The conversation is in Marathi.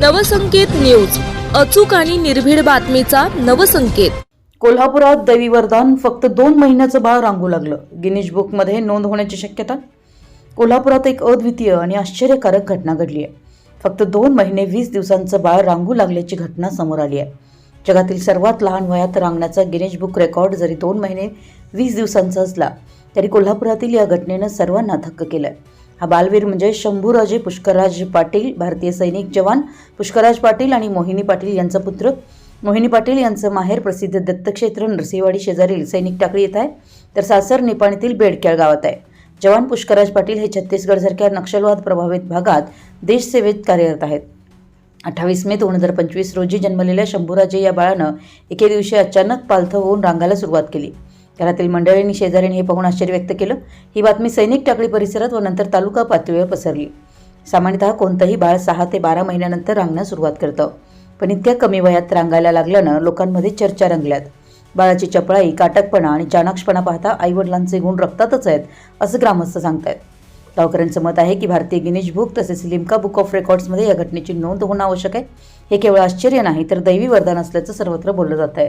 नवसंकेत न्यूज. अचूक आणि निर्भीड बातमीचा नवसंकेत. कोल्हापुरात दैवी वरदान फक्त दोन महिन्याचं बाळ रांगू लागलं. गिनीज बुकमध्ये नोंद होण्याची शक्यता? कोल्हापुरात एक अद्वितीय आणि आश्चर्यकारक घटना घडली आहे फक्त दोन महिने वीस दिवसांचं बाळ रांगू लागल्याची घटना समोर आली आहे. जगातील सर्वात लहान वयात रांगण्याचा गिनेश बुक रेकॉर्ड जरी दोन महिने वीस दिवसांचा असला तरी कोल्हापुरातील या घटनेनं सर्वांना थक्क आहे हा बालवीर म्हणजे शंभूराजे पुष्करराज पाटील भारतीय सैनिक जवान पुष्कराज पाटील आणि मोहिनी पाटील यांचा पुत्र. मोहिनी पाटील यांचं माहेर प्रसिद्ध दत्तक्षेत्र नरसिंहवाडी शेजारील सैनिक टाकळी येत आहे. तर सासर निपाणीतील बेडक्याळ गावात आहे. जवान पुष्कराज पाटील हे छत्तीसगडसारख्या नक्षलवाद प्रभावित भागात देशसेवेत कार्यरत आहेत. अठ्ठावीस मे दोन हजार पंचवीस रोजी जन्मलेल्या शंभूराजे या बाळानं एके दिवशी अचानक पालथं होऊन रांगायला सुरुवात केली. घरातील मंडळींनी शेजाऱ्यांनी हे पाहून आश्चर्य व्यक्त केलं. ही बातमी सैनिक टाकळी परिसरात व नंतर तालुका पातळीवर पसरली. सामान्यतः कोणतंही बाळ सहा ते बारा महिन्यानंतर रांगण्यास सुरुवात करतं. पण इतक्या कमी वयात रांगायला लागल्यानं लोकांमध्ये चर्चा रंगल्यात. बाळाची चपळाई काटकपणा आणि चाणाक्षपणा पाहता आईवडिलांचे गुण रक्तातच आहेत असं ग्रामस्थ सांगतायत. गावकऱ्यांचं मत आहे की भारतीय गिनीज बुक तसेच लिम्का बुक ऑफ रेकॉर्ड्समध्ये या घटनेची नोंद होणं आवश्यक आहे. हे केवळ आश्चर्य नाही तर दैवी वरदान असल्याचं सर्वत्र बोललं जात आहे